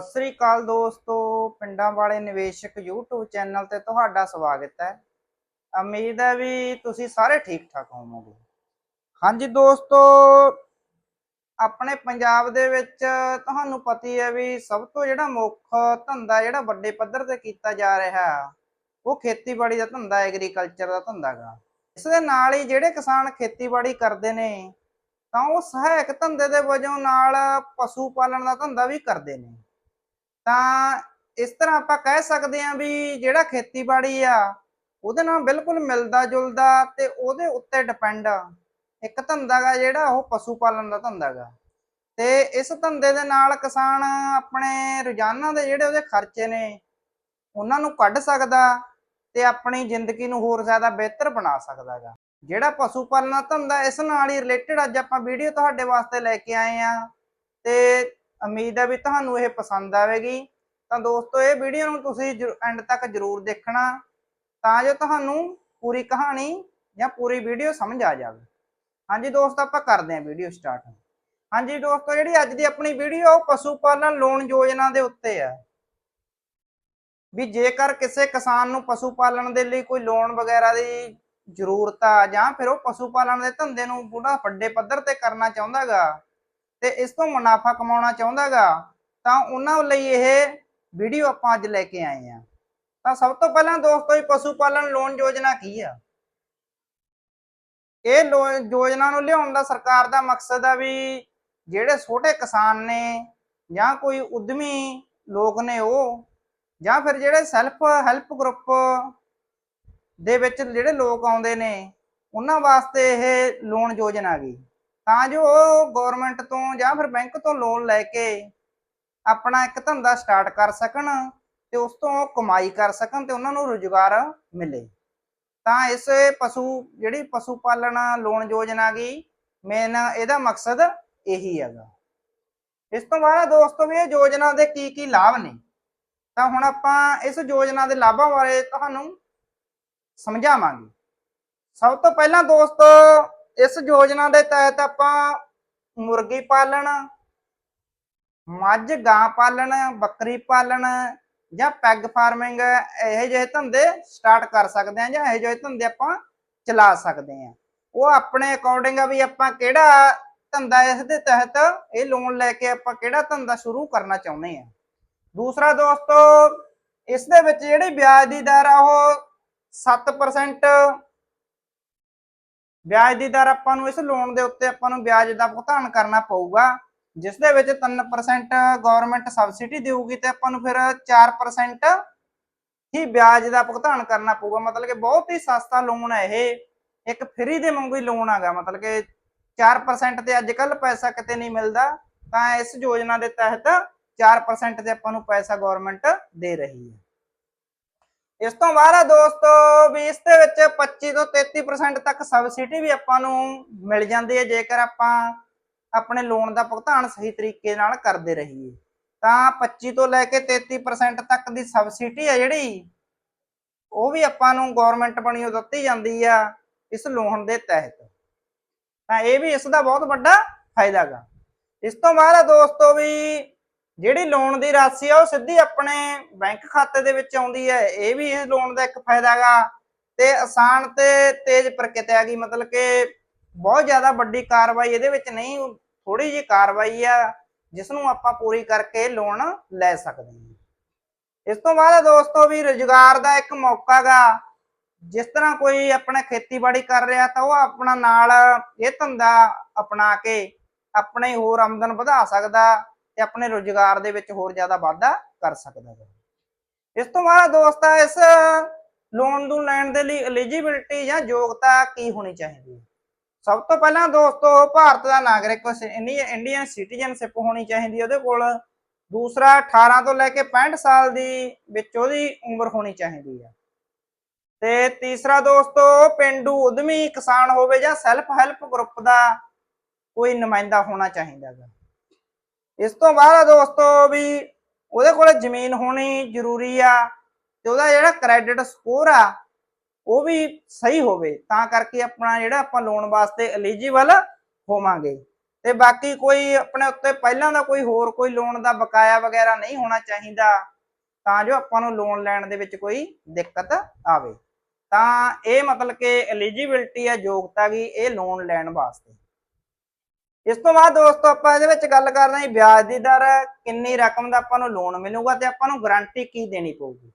ਸਤਿ ਸ੍ਰੀ ਅਕਾਲ ਦੋਸਤੋ, ਪਿੰਡਾਂ ਵਾਲੇ ਨਿਵੇਸ਼ਕ YouTube ਚੈਨਲ ਤੇ ਤੁਹਾਡਾ ਸਵਾਗਤ ਹੈ। ਉਮੀਦ ਹੈ ਵੀ ਤੁਸੀਂ ਸਾਰੇ ਠੀਕ ਠਾਕ ਹੋਵੋਗੇ। ਹਾਂਜੀ ਦੋਸਤੋ, ਆਪਣੇ ਪੰਜਾਬ ਦੇ ਵਿੱਚ ਤੁਹਾਨੂੰ ਪਤੀ ਹੈ ਵੀ ਸਭ ਤੋਂ ਜਿਹੜਾ ਮੁੱਖ ਧੰਦਾ ਜਿਹੜਾ ਵੱਡੇ ਪੱਧਰ ਤੇ ਕੀਤਾ ਜਾ ਰਿਹਾ, ਉਹ ਖੇਤੀਬਾੜੀ ਦਾ ਧੰਦਾ ਐਗਰੀਕਲਚਰ ਦਾ ਧੰਦਾ ਗਾ। ਇਸ ਦੇ ਨਾਲ ਹੀ ਜਿਹੜੇ ਕਿਸਾਨ ਖੇਤੀਬਾੜੀ ਕਰਦੇ ਨੇ, ਤਾਂ ਉਹ ਸਹਾਇਕ ਧੰਦੇ ਦੇ ਵਜੋਂ ਨਾਲ ਪਸ਼ੂ ਪਾਲਣ ਦਾ ਧੰਦਾ ਵੀ ਕਰਦੇ ਨੇ। ਤਾਂ ਇਸ ਤਰ੍ਹਾਂ ਆਪਾਂ ਕਹਿ ਸਕਦੇ ਹਾਂ ਵੀ ਜਿਹੜਾ ਖੇਤੀਬਾੜੀ ਆ, ਉਹਦੇ ਨਾਲ ਬਿਲਕੁਲ ਮਿਲਦਾ ਜੁਲਦਾ ਤੇ ਉਹਦੇ ਉੱਤੇ ਡਿਪੈਂਡ ਇੱਕ ਧੰਦਾ ਗਾ ਜਿਹੜਾ ਉਹ ਪਸ਼ੂ ਪਾਲਣ ਦਾ ਧੰਦਾ ਗਾ। ਤੇ ਇਸ ਧੰਦੇ ਦੇ ਨਾਲ ਕਿਸਾਨ ਆਪਣੇ ਰੋਜ਼ਾਨਾ ਦੇ ਜਿਹੜੇ ਉਹਦੇ ਖਰਚੇ ਨੇ, ਉਹਨਾਂ ਨੂੰ ਕੱਢ ਸਕਦਾ ਤੇ ਆਪਣੀ ਜ਼ਿੰਦਗੀ ਨੂੰ ਹੋਰ ਜ਼ਿਆਦਾ ਬਿਹਤਰ ਬਣਾ ਸਕਦਾ ਗਾ। ਜਿਹੜਾ ਪਸ਼ੂ ਪਾਲਣ ਦਾ ਧੰਦਾ, ਇਸ ਨਾਲ ਹੀ ਰਿਲੇਟਡ ਅੱਜ ਆਪਾਂ ਵੀਡੀਓ ਤੁਹਾਡੇ ਵਾਸਤੇ ਲੈ ਕੇ ਆਏ ਆ ਤੇ ਉਮੀਦ ਹੈ ਵੀ ਤੁਹਾਨੂੰ ਇਹ ਪਸੰਦ ਆਵੇਗੀ। ਤਾਂ ਦੋਸਤੋ, ਇਹ ਵੀਡੀਓ ਨੂੰ ਤੁਸੀਂ ਐਂਡ ਤੱਕ ਜਰੂਰ ਦੇਖਣਾ, ਤਾਂ ਜੋ ਤੁਹਾਨੂੰ ਪੂਰੀ ਕਹਾਣੀ ਜਾਂ ਪੂਰੀ ਵੀਡੀਓ ਸਮਝ ਆ ਜਾਵੇ। ਹਾਂਜੀ ਦੋਸਤੋ, ਆਪਾਂ ਕਰਦੇ ਹਾਂ ਵੀਡੀਓ ਸਟਾਰਟ ਹਾਂਜੀ ਦੋਸਤੋ, ਜਿਹੜੀ ਅੱਜ ਦੀ ਆਪਣੀ ਵੀਡੀਓ ਪਸ਼ੂ ਪਾਲਣ ਲੋਨ ਯੋਜਨਾ ਦੇ ਉੱਤੇ ਹੈ ਵੀ ਜੇਕਰ ਕਿਸੇ ਕਿਸਾਨ ਨੂੰ ਪਸ਼ੂ ਪਾਲਣ ਦੇ ਲਈ ਕੋਈ ਲੋਨ ਵਗੈਰਾ ਦੀ ਜ਼ਰੂਰਤ ਆ, ਜਾਂ ਫਿਰ ਉਹ ਪਸ਼ੂ ਪਾਲਣ ਦੇ ਧੰਦੇ ਨੂੰ ਪੂਰਾ ਵੱਡੇ ਪੱਧਰ ਤੇ ਕਰਨਾ ਚਾਹੁੰਦਾਗਾ ਤੇ ਇਸ ਤੋਂ ਮੁਨਾਫਾ ਕਮਾਉਣਾ ਚਾਹੁੰਦਾਗਾ, ਤਾਂ ਉਹਨਾਂ ਲਈ ਇਹ ਵੀਡੀਓ ਆਪਾਂ ਅੱਜ ਲੈ ਕੇ ਆਏ ਆ ਤਾਂ ਸਭ ਤੋਂ ਪਹਿਲਾਂ ਦੋਸਤੋ, ਇਹ ਪਸ਼ੂ ਪਾਲਣ ਲੋਨ ਯੋਜਨਾ ਕੀ ਆ? ਇਹ ਲੋਨ ਯੋਜਨਾ ਨੂੰ ਲਿਆਉਣ ਦਾ ਸਰਕਾਰ ਦਾ ਮਕਸਦ ਆ ਵੀ ਜਿਹੜੇ ਛੋਟੇ ਕਿਸਾਨ ਨੇ ਜਾਂ ਕੋਈ ਉਦਮੀ ਲੋਕ ਨੇ ਉਹ, ਜਾਂ ਫਿਰ ਜਿਹੜੇ ਸੈਲਫ ਹੈਲਪ ਗਰੁੱਪ ਦੇ ਵਿੱਚ ਜਿਹੜੇ ਲੋਕ ਆਉਂਦੇ ਨੇ, ਉਹਨਾਂ ਵਾਸਤੇ ਇਹ ਲੋਨ ਯੋਜਨਾ ਗਈ ਤਾਂ ਜੋ ਉਹ ਗਵਰਨਮੈਂਟ ਤੋਂ ਜਾਂ ਫਿਰ ਬੈਂਕ ਤੋਂ ਲੋਨ ਲੈ ਕੇ ਆਪਣਾ ਇੱਕ ਧੰਦਾ ਸਟਾਰਟ ਕਰ ਸਕਣ ਤੇ ਉਸ ਤੋਂ ਕਮਾਈ ਕਰ ਸਕਣ ਤੇ ਉਹਨਾਂ ਨੂੰ ਰੁਜ਼ਗਾਰ ਮਿਲੇ। ਤਾਂ ਇਸ ਪਸ਼ੂ, ਜਿਹੜੀ ਪਸ਼ੂ ਪਾਲਣ ਲੋਨ ਯੋਜਨਾ ਗਈ ਮੇਨ ਇਹਦਾ ਮਕਸਦ ਇਹੀ ਹੈਗਾ। ਇਸ ਤੋਂ ਬਾਅਦ ਦੋਸਤੋ ਵੀ ਇਹ ਯੋਜਨਾ ਦੇ ਕੀ ਕੀ ਲਾਭ ਨੇ? ਤਾਂ ਹੁਣ ਆਪਾਂ ਇਸ ਯੋਜਨਾ ਦੇ ਲਾਭਾਂ ਬਾਰੇ ਤੁਹਾਨੂੰ ਸਮਝਾਵਾਂਗੇ। ਸਭ ਤੋਂ ਪਹਿਲਾਂ ਦੋਸਤੋ ਇਸ ਯੋਜਨਾ ਦੇ ਤਹਿਤ ਆਪਾਂ ਮੁਰਗੀ ਪਾਲਣ, ਮੱਝ ਗਾਂ ਪਾਲਣ, ਬੱਕਰੀ ਪਾਲਣ ਜਾਂ ਪੈਗ ਫਾਰਮਿੰਗ ਇਹੋ ਜਿਹੇ ਧੰਦੇ ਸਟਾਰਟ ਕਰ ਸਕਦੇ ਹਾਂ ਜਾਂ ਇਹੋ ਜਿਹੇ ਧੰਦੇ ਆਪਾਂ ਚਲਾ ਸਕਦੇ ਹਾਂ। ਉਹ ਆਪਣੇ ਅਕੋਰਡਿੰਗ ਆ ਵੀ ਆਪਾਂ ਕਿਹੜਾ ਧੰਦਾ ਇਸ ਦੇ ਤਹਿਤ ਇਹ ਲੋਨ ਲੈ ਕੇ ਆਪਾਂ ਕਿਹੜਾ ਧੰਦਾ ਸ਼ੁਰੂ ਕਰਨਾ ਚਾਹੁੰਦੇ ਹਾਂ। ਦੂਸਰਾ ਦੋਸਤੋ, ਇਸ ਦੇ ਵਿੱਚ ਜਿਹੜੀ ਵਿਆਜ ਦੀ ਦਰ ਆ ਉਹ 7% ਵਿਆਜ ਦੀ ਦਰ ਆਪਾਂ ਨੂੰ ਇਸ ਲੋਨ ਦੇ ਉੱਤੇ ਆਪਾਂ ਨੂੰ ਵਿਆਜ ਦਾ ਭੁਗਤਾਨ ਕਰਨਾ ਪਊਗਾ, ਜਿਸ ਦੇ ਵਿੱਚ 3% ਗਵਰਨਮੈਂਟ ਸਬਸਿਡੀ ਦੇਊਗੀ ਤੇ ਆਪਾਂ ਨੂੰ ਫਿਰ 4% ਹੀ ਵਿਆਜ ਦਾ ਭੁਗਤਾਨ ਕਰਨਾ ਪਊਗਾ। ਮਤਲਬ ਕਿ ਬਹੁਤ ਹੀ ਸਸਤਾ ਲੋਨ ਹੈ ਇਹ। ਇੱਕ ਫ੍ਰੀ ਦੇ ਵਾਂਗੂ ਹੀ ਲੋਨ ਆਗਾ ਮਤਲਬ ਕਿ 4% ਤੇ ਅੱਜ ਕੱਲ ਪੈਸਾ ਕਿਤੇ ਨਹੀਂ ਮਿਲਦਾ, ਤਾਂ ਇਸ ਯੋਜਨਾ ਦੇ ਤਹਿਤ 4% ਤੇ ਆਪਾਂ ਨੂੰ ਪੈਸਾ ਗਵਰਨਮੈਂਟ ਦੇ ਰਹੀ ਹੈ। ਇਸ ਤੋਂ ਬਾਅਦ ਆ ਦੋਸਤੋ, ਵੀ ਇਸ ਦੇ ਵਿੱਚ 25 ਤੋਂ 33% ਤੱਕ ਸਬਸਿਡੀ ਵੀ ਆਪਾਂ ਨੂੰ ਮਿਲ ਜਾਂਦੀ ਹੈ, ਜੇਕਰ ਆਪਾਂ ਆਪਣੇ ਲੋਨ ਦਾ ਭੁਗਤਾਨ ਸਹੀ ਤਰੀਕੇ ਨਾਲ ਕਰਦੇ ਰਹੀਏ। ਤਾਂ 25 ਤੋਂ ਲੈ ਕੇ 33% ਤੱਕ ਦੀ ਸਬਸਿਡੀ ਆ ਜਿਹੜੀ, ਉਹ ਵੀ ਆਪਾਂ ਨੂੰ ਗਵਰਨਮੈਂਟ ਬਣੀਓ ਦਿੱਤੀ ਜਾਂਦੀ ਆ ਇਸ ਲੋਨ ਦੇ ਤਹਿਤ। ਤਾਂ ਇਹ ਵੀ ਇਸ ਦਾ ਬਹੁਤ ਵੱਡਾ ਫਾਇਦਾ ਗਾ। ਇਸ ਤੋਂ ਬਾਅਦ ਦੋਸਤੋ, ਵੀ ਜਿਹੜੀ ਲੋਨ ਦੀ ਰਾਸ਼ੀ ਆ ਉਹ ਸਿੱਧੀ ਆਪਣੇ ਬੈਂਕ ਖਾਤੇ ਦੇ ਵਿੱਚ ਆਉਂਦੀ ਹੈ, ਇਹ ਵੀ ਇਸ ਲੋਨ ਦਾ ਇੱਕ ਫਾਇਦਾ ਗਾ ਤੇ ਆਸਾਨ ਤੇ ਤੇਜ਼ ਪ੍ਰਕਿਰਿਆ ਗਈ ਮਤਲਬ ਕਿ ਬਹੁਤ ਜ਼ਿਆਦਾ ਵੱਡੀ ਕਾਰਵਾਈ ਇਹਦੇ ਵਿੱਚ ਨਹੀਂ ਥੋੜੀ ਜਿਹੀ ਕਾਰਵਾਈ ਆ ਜਿਸ ਨੂੰ ਆਪਾਂ ਪੂਰੀ ਕਰਕੇ ਲੋਨ ਲੈ ਸਕਦੇ ਹਾਂ। ਇਸ ਤੋਂ ਬਾਅਦ ਦੋਸਤੋ ਵੀ ਰੁਜ਼ਗਾਰ ਦਾ ਇੱਕ ਮੌਕਾ ਗਾ ਜਿਸ ਤਰ੍ਹਾਂ ਕੋਈ ਆਪਣਾ ਖੇਤੀਬਾੜੀ ਕਰ ਰਿਹਾ ਤਾਂ ਉਹ ਆਪਣਾ ਨਾਲ ਇਹ ਧੰਦਾ ਅਪਣਾ ਕੇ ਆਪਣੇ ਹੋਰ ਆਮਦਨ ਵਧਾ ਸਕਦਾ ਤੇ ਆਪਣੇ ਰੁਜ਼ਗਾਰ ਦੇ ਵਿੱਚ ਹੋਰ ਜ਼ਿਆਦਾ ਵਾਧਾ ਕਰ ਸਕਦਾ ਹੈ। ਇਸ ਤੋਂ ਬਾਅਦ ਦੋਸਤਾ, ਇਸ ਲੋਨ ਨੂੰ ਲੈਣ ਦੇ ਲਈ ਐਲੀਜੀਬਿਲਟੀ ਜਾਂ ਯੋਗਤਾ ਕੀ ਹੋਣੀ ਚਾਹੀਦੀ ਹੈ? ਸਭ ਤੋਂ ਪਹਿਲਾਂ ਦੋਸਤੋ, ਭਾਰਤ ਦਾ ਨਾਗਰਿਕ ਇੰਡੀਅਨ ਸਿਟੀਜ਼ਨਸ਼ਿਪ ਹੋਣੀ ਚਾਹੀਦੀ ਹੈ ਉਹਦੇ ਕੋਲ। ਦੂਸਰਾ 18 ਤੋਂ ਲੈ ਕੇ 65 ਸਾਲ ਦੀ ਵਿੱਚ ਉਹਦੀ ਉਮਰ ਹੋਣੀ ਚਾਹੀਦੀ ਹੈ। ਤੇ ਤੀਸਰਾ ਦੋਸਤੋ, ਪਿੰਡੂ ਉਦਮੀ ਕਿਸਾਨ ਹੋਵੇ ਜਾਂ ਸੈਲਫ ਹੈਲਪ ਗਰੁੱਪ ਦਾ ਕੋਈ ਨੁਮਾਇੰਦਾ ਹੋਣਾ ਚਾਹੀਦਾ ਹੈ ਇਸ ਤੋਂ ਬਾਅਦ ਦੋਸਤੋ ਵੀ ਉਹਦੇ ਕੋਲ ਜ਼ਮੀਨ ਹੋਣੀ ਜ਼ਰੂਰੀ ਆ ਤੇ ਉਹਦਾ ਜਿਹੜਾ ਕ੍ਰੈਡਿਟ ਸਕੋਰ ਆ, ਉਹ ਵੀ ਸਹੀ ਹੋਵੇ, ਤਾਂ ਕਰਕੇ ਆਪਣਾ ਜਿਹੜਾ ਆਪਾਂ ਲੋਨ ਵਾਸਤੇ ਐਲੀਜੀਬਲ ਹੋਵਾਂਗੇ। ਤੇ ਬਾਕੀ ਕੋਈ ਆਪਣੇ ਉੱਤੇ ਪਹਿਲਾਂ ਦਾ ਕੋਈ ਹੋਰ ਕੋਈ ਲੋਨ ਦਾ ਬਕਾਇਆ ਵਗੈਰਾ ਨਹੀਂ ਹੋਣਾ ਚਾਹੀਦਾ, ਤਾਂ ਜੋ ਆਪਾਂ ਨੂੰ ਲੋਨ ਲੈਣ ਦੇ ਵਿੱਚ ਕੋਈ ਦਿੱਕਤ ਆਵੇ। ਤਾਂ ਇਹ ਮਤਲਬ ਕਿ ਐਲੀਜੀਬਿਲਟੀ ਹੈ ਯੋਗਤਾ ਵੀ ਇਹ ਲੋਨ ਲੈਣ ਵਾਸਤੇ। ਇਸ ਤੋਂ ਬਾਅਦ ਦੋਸਤੋ ਆਪਾਂ ਇਹਦੇ ਵਿੱਚ ਗੱਲ ਕਰਦੇ ਹਾਂ ਵਿਆਜ ਦੀ ਦਰ, ਕਿੰਨੀ ਰਕਮ ਦਾ ਆਪਾਂ ਨੂੰ ਲੋਨ ਮਿਲੂਗਾ ਤੇ ਆਪਾਂ ਨੂੰ ਗਾਰੰਟੀ ਕੀ ਦੇਣੀ ਪਊਗੀ।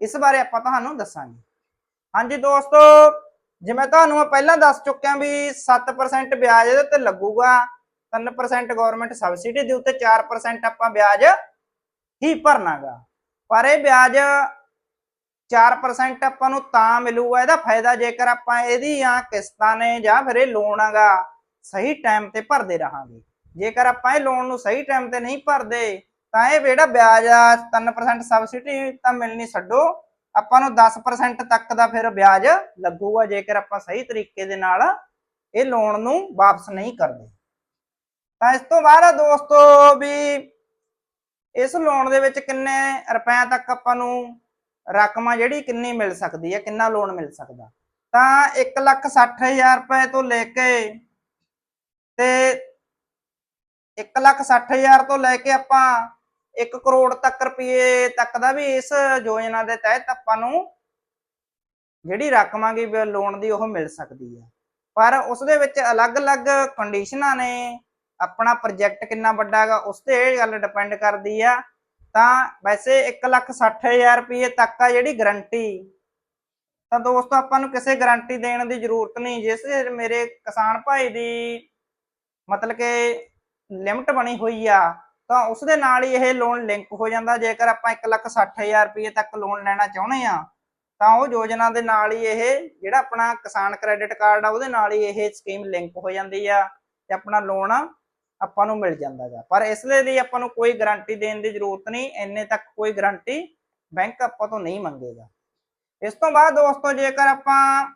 ਇਸ ਬਾਰੇ ਆਪਾਂ ਤੁਹਾਨੂੰ ਦੱਸਾਂਗੇ। ਹਾਂਜੀ ਦੋਸਤੋ, ਜਿਵੇਂ ਤੁਹਾਨੂੰ ਮੈਂ ਪਹਿਲਾਂ ਦੱਸ ਚੁੱਕਿਆ ਵੀ 7% ਵਿਆਜ ਇਹਦੇ ਉੱਤੇ ਲੱਗੂਗਾ 3% ਗਵਰਨਮੈਂਟ ਸਬਸਿਡੀ ਦੇ ਉੱਤੇ 4% ਆਪਾਂ ਵਿਆਜ ਹੀ ਭਰਨਾਗਾ। ਪਰ ਇਹ ਵਿਆਜ 4% ਆਪਾਂ ਨੂੰ ਤਾਂ ਮਿਲੂਗਾ, ਇਹਦਾ ਫਾਇਦਾ ਜੇਕਰ ਆਪਾਂ ਇਹਦੀ ਜਾਂ ਕਿਸ਼ਤਾਂ ਨੇ ਜਾਂ ਫਿਰ ਇਹ ਲੋਨ ਆਗਾ ਸਹੀ ਟਾਈਮ ਤੇ ਭਰਦੇ ਰਹਾਂਗੇ। ਜੇਕਰ ਆਪਾਂ ਇਹ ਲੋਨ ਨੂੰ ਸਹੀ ਟਾਈਮ ਤੇ ਨਹੀਂ ਭਰਦੇ, ਤਾਂ ਇਹ ਜਿਹੜਾ ਵਿਆਜ ਆ 3% ਸਬਸਿਡੀ ਤਾਂ ਮਿਲਣੀ ਛੱਡੋ। ਆਪਾਂ ਨੂੰ 10% ਤੱਕ ਦਾ ਫਿਰ ਵਿਆਜ ਲੱਗੂਗਾ, ਜੇਕਰ ਆਪਾਂ ਸਹੀ ਤਰੀਕੇ ਦੇ ਨਾਲ ਇਹ ਲੋਨ ਨੂੰ ਵਾਪਸ ਨਹੀਂ ਕਰਦੇ। ਤਾਂ ਇਸ ਤੋਂ ਬਾਅਦ ਦੋਸਤੋ ਵੀ ਇਸ ਲੋਨ ਦੇ ਵਿੱਚ ਕਿੰਨੇ ਰੁਪਏ ਤੱਕ ਆਪਾਂ ਨੂੰ ਰਕਮ ਆ ਜਿਹੜੀ ਕਿੰਨੀ ਮਿਲ ਸਕਦੀ ਹੈ ਕਿੰਨਾ ਲੋਨ ਮਿਲ ਸਕਦਾ। ਤਾਂ 160000 ਰੁਪਏ ਤੋਂ ਲੈ ਕੇ ਤੇ 160000 ਤੋਂ ਲੈ ਕੇ ਆਪਾਂ 1 ਕਰੋੜ ਤੱਕ ਰੁਪਏ ਤੱਕ ਦਾ ਵੀ ਇਸ ਯੋਜਨਾ ਦੇ ਤਹਿਤ ਆਪਾਂ ਨੂੰ ਜਿਹੜੀ ਰਕਮ ਆਗੀ ਲੋਨ ਦੀ ਉਹ ਮਿਲ ਸਕਦੀ ਹੈ ਪਰ ਉਸ ਦੇ ਵਿੱਚ ਅਲੱਗ-ਅਲੱਗ ਕੰਡੀਸ਼ਨਾਂ ਨੇ। ਆਪਣਾ ਪ੍ਰੋਜੈਕਟ ਕਿੰਨਾ ਵੱਡਾ ਹੈਗਾ, ਉਸ ਤੇ ਇਹ ਗੱਲ ਡਿਪੈਂਡ ਕਰਦੀ ਆ। ਤਾਂ ਵੈਸੇ 160000 ਰੁਪਏ ਤੱਕ ਆ ਜਿਹੜੀ ਗਰੰਟੀ ਤਾਂ ਦੋਸਤੋ ਆਪਾਂ ਨੂੰ ਕਿਸੇ ਗਾਰੰਟੀ ਦੇਣ ਦੀ ਜ਼ਰੂਰਤ ਨਹੀਂ। ਜਿਸ ਮੇਰੇ ਕਿਸਾਨ ਭਾਈ ਦੀ ਮਤਲਬ ਕਿ ਲਿਮਟ ਬਣੀ ਹੋਈ ਆ, ਤਾਂ ਉਸ ਦੇ ਨਾਲ ਹੀ ਇਹ ਲੋਨ ਲਿੰਕ ਹੋ ਜਾਂਦਾ। ਜੇਕਰ ਆਪਾਂ 160000 ਰੁਪਏ ਤੱਕ ਲੋਨ ਲੈਣਾ ਚਾਹੁੰਦੇ ਆ, ਤਾਂ ਉਹ ਯੋਜਨਾ ਦੇ ਨਾਲ ਹੀ ਇਹ ਜਿਹੜਾ ਆਪਣਾ ਕਿਸਾਨ ਕ੍ਰੈਡਿਟ ਕਾਰਡ ਆ, ਉਹਦੇ ਨਾਲ ਹੀ ਇਹ ਸਕੀਮ ਲਿੰਕ ਹੋ ਜਾਂਦੀ ਆ ਤੇ ਆਪਣਾ ਲੋਨ ਆਪਾਂ ਨੂੰ ਮਿਲ ਜਾਂਦਾ ਗਾ। ਪਰ ਇਸ ਲਈ ਆਪਾਂ ਨੂੰ ਕੋਈ ਗਾਰੰਟੀ ਦੇਣ ਦੀ ਜ਼ਰੂਰਤ ਨਹੀਂ, ਇੰਨੇ ਤੱਕ ਕੋਈ ਗਾਰੰਟੀ ਬੈਂਕ ਆਪਾਂ ਤੋਂ ਨਹੀਂ ਮੰਗੇਗਾ। ਇਸ ਤੋਂ ਬਾਅਦ ਦੋਸਤੋ, ਜੇਕਰ ਆਪਾਂ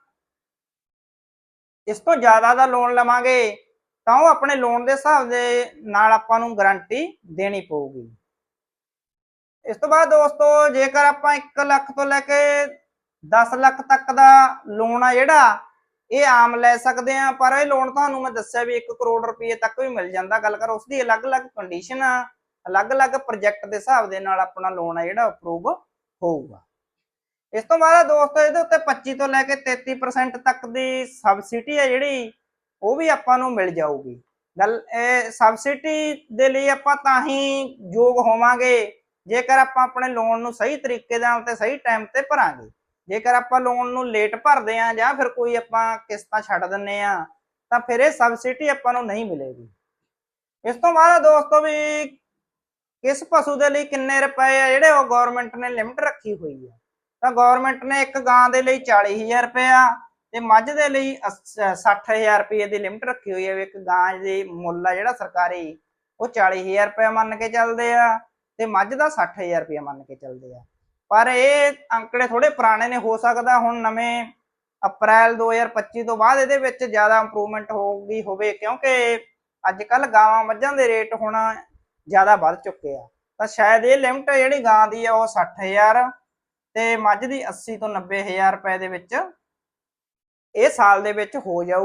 ਇਸ ਤੋਂ ਜ਼ਿਆਦਾ ਦਾ ਲੋਨ ਲਵਾਂਗੇ ਤਾਂ ਉਹ ਆਪਣੇ ਲੋਨ ਦੇ ਹਿਸਾਬ ਦੇ ਨਾਲ ਆਪਾਂ ਨੂੰ ਗਾਰੰਟੀ ਦੇਣੀ ਪਊਗੀ। ਇਸ ਤੋਂ ਬਾਅਦ ਦੋਸਤੋ, ਜੇਕਰ ਆਪਾਂ 1 ਲੱਖ ਤੋਂ ਲੈ ਕੇ 10 ਲੱਖ ਤੱਕ ਦਾ ਲੋਨ ਆ ਜਿਹੜਾ, ਇਹ ਆਮ ਲੈ ਸਕਦੇ ਆ ਪਰ ਇਹ ਲੋਨ ਤੁਹਾਨੂੰ ਮੈਂ ਦੱਸਿਆ ਵੀ 1 ਕਰੋੜ ਰੁਪਏ ਤੱਕ ਵੀ ਮਿਲ ਜਾਂਦਾ। ਗੱਲ ਕਰ, ਉਸ ਦੀ ਅਲੱਗ-ਅਲੱਗ ਕੰਡੀਸ਼ਨ ਆ, ਅਲੱਗ-ਅਲੱਗ ਪ੍ਰੋਜੈਕਟ ਦੇ ਹਿਸਾਬ ਦੇ ਨਾਲ ਆਪਣਾ ਲੋਨ ਆ ਜਿਹੜਾ ਅਪਰੂਵ ਹੋਊਗਾ। ਇਸ ਤੋਂ ਬਾਅਦ ਦੋਸਤੋ, ਇਹਦੇ ਉੱਤੇ 25 ਤੋਂ ਲੈ ਕੇ 33% ਤੱਕ ਦੀ ਸਬਸਿਡੀ ਹੈ ਜਿਹੜੀ ਉਹ ਵੀ ਆਪਾਂ ਨੂੰ ਮਿਲ ਜਾਊਗੀ। ਗੱਲ ਇਹ ਸਬਸਿਡੀ ਦੇ ਲਈ ਆਪਾਂ ਤਾਂ ਹੀ ਯੋਗ ਹੋਵਾਂਗੇ, ਜੇਕਰ ਆਪਾਂ ਆਪਣੇ ਲੋਨ ਨੂੰ ਸਹੀ ਤਰੀਕੇ ਨਾਲ ਤੇ ਸਹੀ ਟਾਈਮ ਤੇ ਭਰਾਂਗੇ। ਜੇਕਰ ਆਪਾਂ ਲੋਨ ਨੂੰ ਲੇਟ ਭਰਦੇ ਆ ਜਾਂ ਫਿਰ ਕੋਈ ਆਪਾਂ ਕਿਸ਼ਤਾਂ ਛੱਡ ਦਿੰਨੇ ਆ ਤਾਂ ਫਿਰ ਇਹ ਸਬਸਿਡੀ ਆਪਾਂ ਨੂੰ ਨਹੀਂ ਮਿਲੇਗੀ। ਇਸ ਤੋਂ ਬਾਅਦ ਦੋਸਤੋ ਵੀ ਕਿਸ ਪਸ਼ੂ ਦੇ ਲਈ ਕਿੰਨੇ ਰੁਪਏ ਆ, ਜਿਹੜੇ ਉਹ ਗਵਰਨਮੈਂਟ ਨੇ ਲਿਮਟ ਰੱਖੀ ਹੋਈ ਆ। ਤਾਂ ਗਵਰਨਮੈਂਟ ਨੇ ਇੱਕ ਗਾਂ ਦੇ ਲਈ 40000 ਰੁਪਏ ਆ ਤੇ ਮੱਝ ਦੇ ਲਈ 60000 ਰੁਪਏ ਦੀ ਲਿਮਟ ਰੱਖੀ ਹੋਈ ਹੈ ਵੀ ਇੱਕ ਗਾਂ ਦੀ ਮੁੱਲ ਆ ਜਿਹੜਾ ਸਰਕਾਰੀ, ਉਹ 40000 ਰੁਪਏ ਮੰਨ ਕੇ ਚੱਲਦੇ ਆ ਤੇ ਮੱਝ ਦਾ 60000 ਰੁਪਏ ਮੰਨ ਕੇ ਚੱਲਦੇ ਆ। ਪਰ ਇਹ ਅੰਕੜੇ ਥੋੜੇ ਪੁਰਾਣੇ ਨੇ, ਹੋ ਸਕਦਾ ਹੁਣ ਨਵੇਂ ਅਪ੍ਰੈਲ 2025 ਤੋਂ ਬਾਅਦ ਇਹਦੇ ਵਿੱਚ ਜ਼ਿਆਦਾ ਇੰਪਰੂਵਮੈਂਟ ਹੋਊਗੀ, ਹੋਵੇ, ਕਿਉਂਕਿ ਅੱਜ ਕੱਲ ਗਾਵਾਂ ਮੱਝਾਂ ਦੇ ਰੇਟ ਹੁਣ ਜ਼ਿਆਦਾ ਵੱਧ ਚੁੱਕੇ ਆ। ਤਾਂ ਸ਼ਾਇਦ ਇਹ ਲਿਮਟ ਜਿਹੜੀ ਗਾਂ ਦੀ ਆ, ਉਹ 60000 ਤੇ ਮੱਝ ਦੀ 80 ਤੋਂ 90000 ਰੁਪਏ ਦੇ ਵਿੱਚ ਇਹ ਸਾਲ ਦੇ ਵਿੱਚ ਹੋ ਜਾਊ।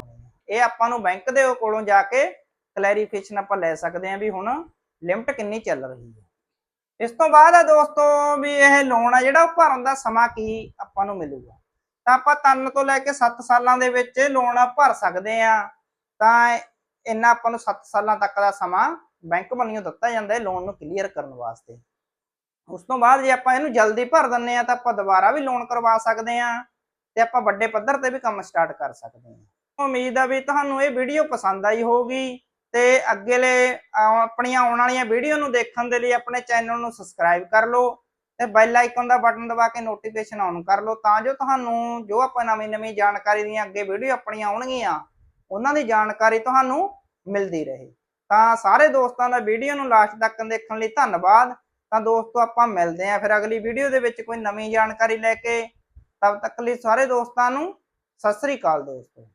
ਇਹ ਆਪਾਂ ਨੂੰ ਬੈਂਕ ਦੇ ਕੋਲੋਂ ਜਾ ਕੇ ਕਲੈਰੀਫਿਕੇਸ਼ਨ ਆਪਾਂ ਲੈ ਸਕਦੇ ਹਾਂ ਵੀ ਹੁਣ ਲਿਮਟ ਕਿੰਨੀ ਚੱਲ ਰਹੀ ਹੈ। ਇਸ ਤੋਂ ਬਾਅਦ ਆ ਦੋਸਤੋ ਵੀ ਇਹ ਲੋਨ ਆ ਜਿਹੜਾ ਉਹ ਭਰਨ ਦਾ ਸਮਾਂ ਕੀ ਆਪਾਂ ਨੂੰ ਮਿਲੂਗਾ। ਤਾਂ ਆਪਾਂ 3 ਤੋਂ ਲੈ ਕੇ 7 ਸਾਲਾਂ ਦੇ ਵਿੱਚ ਲੋਨ ਭਰ ਸਕਦੇ ਆ ਤਾਂ ਇੰਨਾ ਆਪਾਂ ਨੂੰ 7 ਸਾਲਾਂ ਤੱਕ ਦਾ ਸਮਾਂ ਬੈਂਕ ਵੱਲੋਂ ਦਿੱਤਾ ਜਾਂਦਾ ਹੈ ਲੋਨ ਨੂੰ ਕਲੀਅਰ ਕਰਨ ਵਾਸਤੇ। ਉਸ ਤੋਂ ਬਾਅਦ ਜੇ ਆਪਾਂ ਇਹਨੂੰ ਜਲਦੀ ਭਰ ਦਿੰਨੇ ਆ ਤਾਂ ਆਪਾਂ ਦੁਬਾਰਾ ਵੀ ਲੋਨ ਕਰਵਾ ਸਕਦੇ ਆ ਤੇ ਆਪਾਂ ਵੱਡੇ ਪੱਧਰ ਤੇ ਵੀ ਕੰਮ ਸਟਾਰਟ ਕਰ ਸਕਦੇ ਹਾਂ। ਉਮੀਦ ਆ ਵੀ ਤੁਹਾਨੂੰ ਇਹ ਵੀਡੀਓ ਪਸੰਦ ਆਈ ਹੋਊਗੀ ਤੇ ਅੱਗੇਲੇ ਆਪਣੀਆਂ ਆਉਣ ਵਾਲੀਆਂ ਵੀਡੀਓ ਨੂੰ ਦੇਖਣ ਦੇ ਲਈ ਆਪਣੇ ਚੈਨਲ ਨੂੰ ਸਬਸਕ੍ਰਾਈਬ ਕਰ ਲਓ ਤੇ ਬੈਲ ਆਈਕਨ ਦਾ ਬਟਨ ਦਬਾ ਕੇ ਨੋਟੀਫਿਕੇਸ਼ਨ ਆਨ ਕਰ ਲਓ ਤਾਂ ਜੋ ਤੁਹਾਨੂੰ ਜੋ ਆਪਾਂ ਨਵੀਂ ਨਵੀਂ ਜਾਣਕਾਰੀ ਦੀਆਂ ਅੱਗੇ ਵੀਡੀਓ ਆਪਣੀਆਂ ਆਉਣਗੀਆਂ, ਉਹਨਾਂ ਦੀ ਜਾਣਕਾਰੀ ਤੁਹਾਨੂੰ ਮਿਲਦੀ ਰਹੇ। ਤਾਂ ਸਾਰੇ ਦੋਸਤਾਂ ਦਾ ਵੀਡੀਓ ਨੂੰ ਲਾਸਟ ਤੱਕ ਦੇਖਣ ਲਈ ਧੰਨਵਾਦ। ਤਾਂ ਦੋਸਤੋ ਆਪਾਂ ਮਿਲਦੇ ਆਂ ਫਿਰ ਅਗਲੀ ਵੀਡੀਓ ਦੇ ਵਿੱਚ ਕੋਈ ਨਵੀਂ ਜਾਣਕਾਰੀ ਲੈ ਕੇ। ਤਬ ਤੱਕ ਲਈ ਸਾਰੇ ਦੋਸਤਾਂ ਨੂੰ ਸਤਿ ਸ੍ਰੀ ਅਕਾਲ ਦੋਸਤੋ।